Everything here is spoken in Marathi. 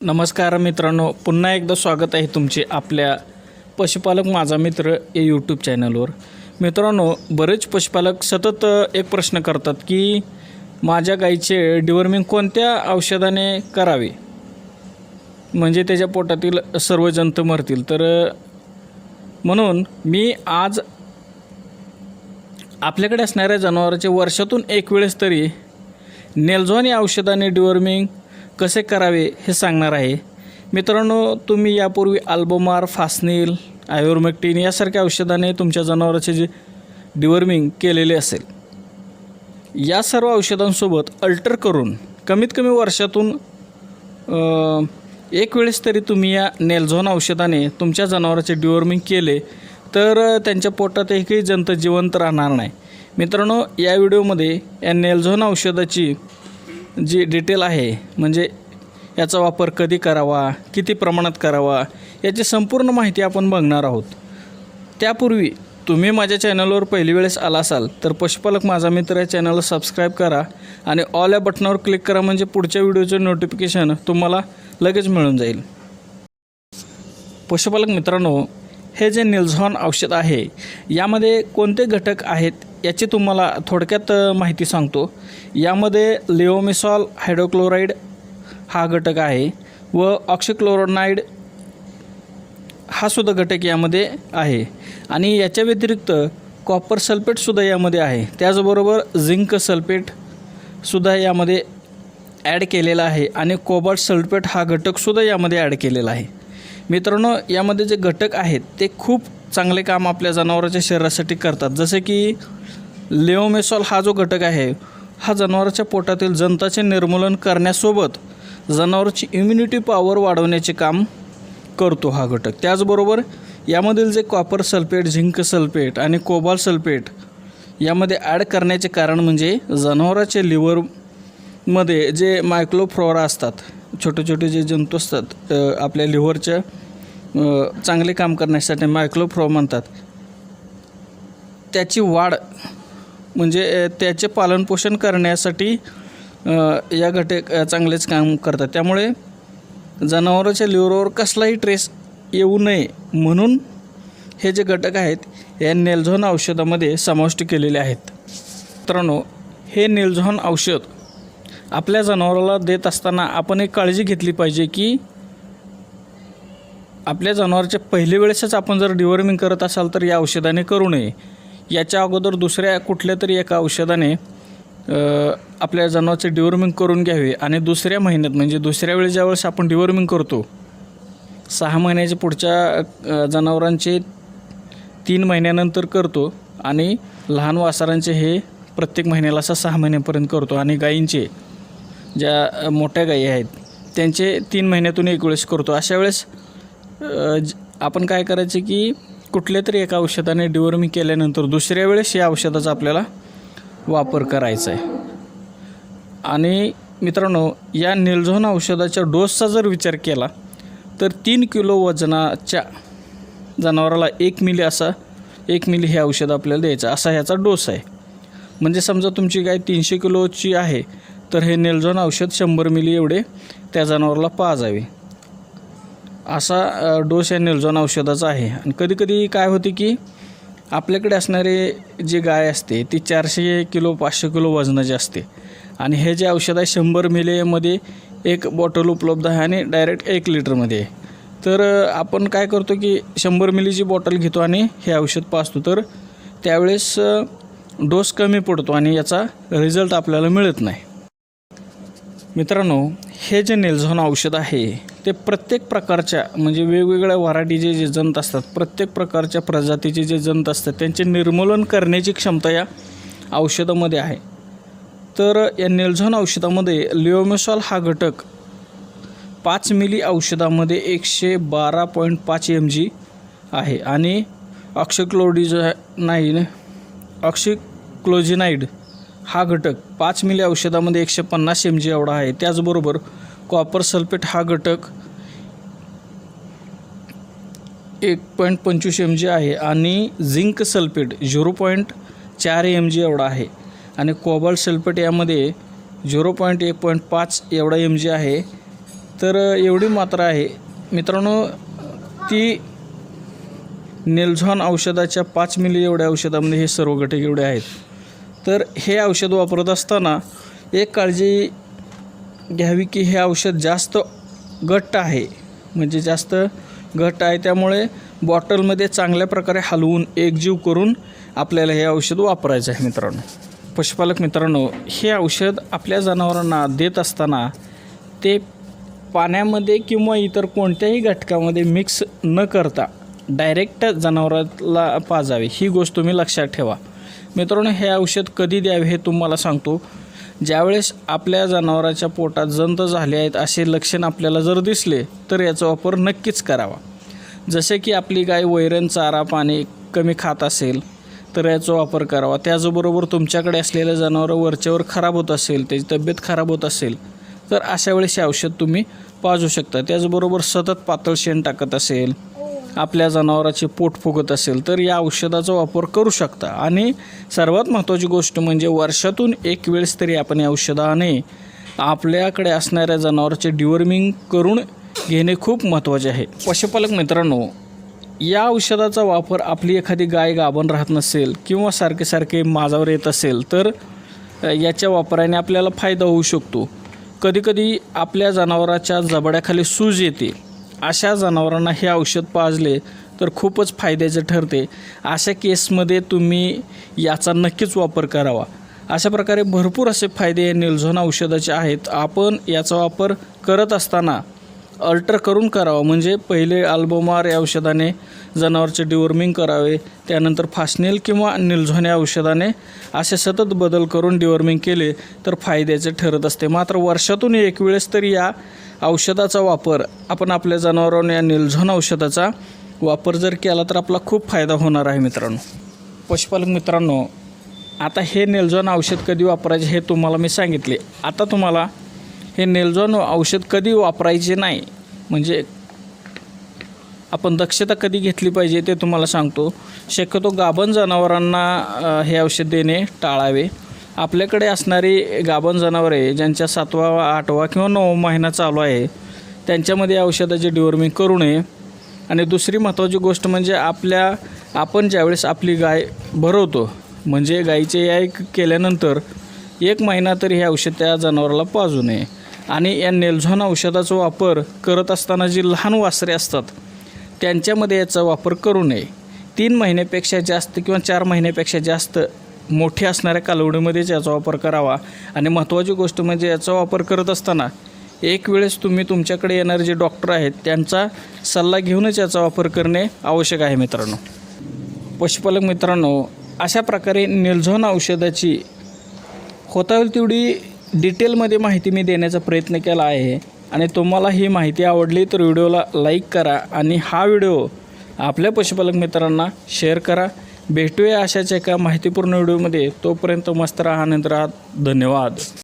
नमस्कार मित्रांनो पुन्हा एकदा स्वागत आहे तुमचे आपल्या पशुपालक माझा मित्र या यूट्यूब चॅनलवर मित्रांनो बरेच पशुपालक सतत एक प्रश्न करतात की माझ्या गाईचे डिवर्मिंग कोणत्या औषधाने करावे? म्हणजे त्याच्या पोटातील सर्व जंत मरतील. तर म्हणून मी आज आपल्याकडे असणाऱ्या जनावरांचे वर्षातून एक वेळेस तरी नेल्झॉन या औषधाने डिवर्मिंग कसे करावे हे सांगणार आहे. मित्रांनो तुम्ही यापूर्वी आल्बोमार फास्निल आयुर्मेक्टिन यासारख्या औषधाने तुमच्या जनावराचे जे डिवर्मिंग केलेले असेल या सर्व औषधांसोबत अल्टर करून कमीत कमी वर्षातून एक वेळेस तरी तुम्ही या नेलझोन औषधाने तुमच्या जनावराचे डिवॉर्मिंग केले तर त्यांच्या पोटात एकही जंत जिवंत राहणार नाही. मित्रांनो या व्हिडिओमध्ये या नेलझोन औषधाची जी डिटेल आहे म्हणजे याचा वापर कधी करावा किती प्रमाणात करावा याची संपूर्ण माहिती आपण बघणार आहोत. त्यापूर्वी तुम्ही माझ्या चॅनलवर पहिली वेळेस आला असाल तर पशुपालक माझा मित्र या चॅनलला सबस्क्राईब करा आणि ऑल या बटनावर क्लिक करा म्हणजे पुढच्या व्हिडिओचं नोटिफिकेशन तुम्हाला लगेच मिळून जाईल. पशुपालक मित्रांनो हे जे निल्झॉन औषध आहे यामध्ये कोणते घटक आहेत याची तुम्हाला थोडक्यात माहिती सांगतो. यामध्ये लिओमिसॉल हायड्रोक्लोराईड हा घटक आहे व ऑक्सिक्लोरोनाईड हा सुद्धा घटक यामध्ये आहे. आणि याच्या व्यतिरिक्त कॉपर सल्फेटसुद्धा यामध्ये आहे. त्याचबरोबर झिंक सल्फेटसुद्धा यामध्ये ॲड केलेला आहे आणि कोबाल्ट सल्फेट हा घटकसुद्धा यामध्ये ॲड केलेला आहे. मित्रांनो यामध्ये जे घटक आहेत ते खूप चांगले काम आपल्या जनावरांच्या शरीरासाठी करतात. जसे की लेओमेसॉल हा जो घटक आहे हा जनावराच्या पोटातील जंताचे निर्मूलन करण्यासोबत जनावराची इम्युनिटी पॉवर वाढवण्याचे काम करतो हा घटक. त्याचबरोबर यामधील जे कॉपर सल्फेट झिंक सल्फेट आणि कोबाल सल्फेट यामध्ये ॲड करण्याचे कारण म्हणजे जनावराचे लिव्हरमध्ये जे मायक्रोफ्लोरा असतात छोटे छोटे जे जंतू असतात आपल्या लिव्हरच्या चांगले काम करण्यासाठी मायक्रोफ्रो म्हणतात. त्याची वाढ म्हणजे त्याचे पालनपोषण करण्यासाठी या घटक चांगलेच काम करतात. त्यामुळे जनावराच्या लिव्हरवर कसलाही ट्रेस येऊ नये म्हणून हे जे घटक आहेत या नेल्झॉन औषधामध्ये समाविष्ट केलेले आहेत. मित्रांनो हे नेल्झॉन औषध आपल्या जनावराला देत असताना आपण एक काळजी घेतली पाहिजे की आपल्या जनावरच्या पहिल्या वेळेसच आपण जर डिवर्मिंग करत असाल तर या औषधाने करू नये. याच्या अगोदर दुसऱ्या कुठल्या तरी एका औषधाने आपल्या जनावरचे डिवर्मिंग करून घ्यावे आणि दुसऱ्या महिन्यात म्हणजे दुसऱ्या वेळेस ज्यावेळेस आपण डिवर्मिंग करतो सहा महिन्याच्या पुढच्या जनावरांचे तीन महिन्यानंतर करतो आणि लहान वासरांचे हे प्रत्येक महिन्याला असा सहा महिन्यापर्यंत करतो आणि गायींचे ज्या मोठ्या गायी आहेत त्यांचे तीन महिन्यातून एक वेळेस करतो. अशा वेळेस आपण काय करायचे की कुठल्या तरी एका औषधाने डिवॉर्मिंग केल्यानंतर दुसऱ्या वेळेस या औषधाचा आपल्याला वापर करायचा आहे. आणि मित्रांनो या निलझोन औषधाच्या डोसचा जर विचार केला तर तीन किलो वजनाच्या जनावराला एक मिली असा एक मिली हे औषध आपल्याला द्यायचं असा ह्याचा डोस आहे. म्हणजे समजा तुमची गाय तीनशे किलोची आहे तर हे निलझोन औषध शंभर मिली एवढे त्या जनावराला पाजावे. असा डोस या नेल्झॉन औषधाचा आहे. आणि कधीकधी काय होते की आपल्याकडे असणारे जे गाय असते ती चारशे किलो पाचशे किलो वजनाची असते. आणि हे जे औषध आहे शंभर मिलीमध्ये एक बॉटल उपलब्ध आहे आणि डायरेक्ट एक लिटरमध्ये आहे. तर आपण काय करतो की शंभर मिलीची बॉटल घेतो आणि हे औषध पाचतो. तर त्यावेळेस डोस कमी पडतो आणि याचा रिझल्ट आपल्याला मिळत नाही. मित्रांनो हे जे नेल्झॉन औषध आहे ते प्रत्येक प्रकारच्या म्हणजे वेगवेगळ्या व्हरायटीचे जे जंत असतात प्रत्येक प्रकारच्या प्रजातीचे जे जंत असतात त्यांचे निर्मूलन करण्याची क्षमता या औषधामध्ये आहे. तर या नेल्झॉन औषधामध्ये लिओमेसॉल हा घटक पाच मिली औषधामध्ये एकशे बारा पॉईंट पाच एम जी आहे. आणि ऑक्सिक्लोडिझानाईड ऑक्सिक्लोजिनाईड हा घटक पाच मिली औषधामध्ये एकशे पन्नास एम जी एवढा आहे. त्याचबरोबर कॉपर सल्फेट हा घटक एक पॉईंट पंचवीस एम जी आहे आणि झिंक सल्फेट झिरो पॉईंट चार एम जी एवढा आहे. आणि कोबाल्ट सल्फेट यामध्ये झिरो पॉईंट एक पॉईंट पाच एवढा एम जी आहे. तर एवढी मात्रा आहे. मित्रांनो ती नेल्झॉन औषधाच्या पाच मिली एवढ्या औषधामध्ये हे सर्व घटक एवढे आहेत. तर हे औषध वापरत असताना एक काळजी घ्यावी की हे औषध जास्त घट्ट आहे. म्हणजे जास्त घट्ट आहे त्यामुळे बॉटलमध्ये चांगल्या प्रकारे हलवून एकजीव करून आपल्याला हे औषध वापरायचं आहे मित्रांनो. पशुपालक मित्रांनो हे औषध आपल्या जनावरांना देत असताना ते पाण्यामध्ये किंवा इतर कोणत्याही घटकामध्ये मिक्स न करता डायरेक्ट जनावराला पाजावे. ही गोष्ट तुम्ही लक्षात ठेवा. मित्रांनो हे औषध कधी द्यावे हे तुम्हाला सांगतो. ज्यावेळेस आपल्या जनावराच्या पोटात जंत झाले आहेत असे लक्षण आपल्याला जर दिसले तर याचा वापर नक्कीच करावा. जसे की आपली गाय वैरण चारा पाणी कमी खात असेल तर याचा वापर करावा. त्याचबरोबर तुमच्याकडे असलेलं जनावरं वरच्यावर खराब होत असेल त्याची तब्येत खराब होत असेल तर अशा वेळेस हे औषध तुम्ही पाजू शकता. त्याचबरोबर सतत पातळ शेण टाकत असेल आपल्या जनावराचे पोट फुगत असेल तर या औषधाचा वापर करू शकता. आणि सर्वात महत्त्वाची गोष्ट म्हणजे वर्षातून एक वेळेस तरी आपण या औषधाने आपल्याकडे असणाऱ्या जनावराचे डिवर्मिंग करून घेणे खूप महत्त्वाचे आहे. पशुपालक मित्रांनो या औषधाचा वापर आपली एखादी गाय गाभण राहत नसेल किंवा सारखे सारखे माझावर येत असेल तर याच्या वापराने आपल्याला फायदा होऊ शकतो. कधीकधी आपल्या जनावराच्या जबड्याखाली सूज येते. अशा जनावरांना हे औषध पाजले तर खूपच फायद्याचे ठरते. अशा केसमध्ये तुम्ही याचा नक्कीच वापर करावा. अशा प्रकारे भरपूर असे फायदे या निल्झोन औषधाचे आहेत. आपण याचा वापर करत असताना अल्टर करून करावं. म्हणजे पहिले अल्बोमार या औषधाने जनावरचे डिवॉर्मिंग करावे त्यानंतर फास्नेल किंवा निलझोन्या या औषधाने असे सतत बदल करून डिवॉर्मिंग केले तर फायद्याचे ठरत असते. मात्र वर्षातून एक वेळेस तरी या औषधाचा वापर आपण आपल्या जनावरांना या निलझोन औषधाचा वापर जर केला तर आपला खूप फायदा होणार आहे मित्रांनो. पशुपालक मित्रांनो आता हे निलझोन औषध कधी वापरायचे हे तुम्हाला मी सांगितले. आता तुम्हाला हे नेल्झॉन औषध कधी वापरायचे नाही. म्हणजे आपण दक्षता कधी घेतली पाहिजे ते तुम्हाला सांगतो. शक्यतो गाभण जनावरांना हे औषध देणे टाळावे. आपल्याकडे असणारी गाभण जनावरे ज्यांच्या सातवा आठवा किंवा नऊ महिना चालू आहे त्यांच्यामध्ये या औषधाचे डिवॉर्मिंग करू नये. आणि दुसरी महत्त्वाची गोष्ट म्हणजे आपल्या आपण ज्यावेळेस आपली गाय भरवतो म्हणजे गाईचे याय केल्यानंतर एक महिना तरी हे औषध त्या जनावराला पाजू नये. आणि या नेल्झॉन औषधाचा वापर करत असताना जी लहान वासरे असतात त्यांच्यामध्ये याचा वापर करू नये. तीन महिन्यापेक्षा जास्त किंवा चार महिन्यापेक्षा जास्त मोठे असणाऱ्या कालवडीमध्येच याचा वापर करावा. आणि महत्त्वाची गोष्ट म्हणजे याचा वापर करत असताना एक वेळेस तुम्ही तुमच्याकडे येणारे जे डॉक्टर आहेत त्यांचा सल्ला घेऊनच याचा वापर करणे आवश्यक आहे मित्रांनो. पशुपालक मित्रांनो अशा प्रकारे निर्झोन औषधाची होता होईल तेवढी डिटेलमध्ये माहिती मी देण्याचा प्रयत्न केला आहे. आणि तुम्हाला ही माहिती आवडली तर व्हिडिओला लाईक करा आणि हा व्हिडिओ आपल्या पशुपालक मित्रांना शेअर करा. भेटूया अशाच एका माहितीपूर्ण व्हिडिओमध्ये. तोपर्यंत मस्त राहा आनंद राहा. धन्यवाद.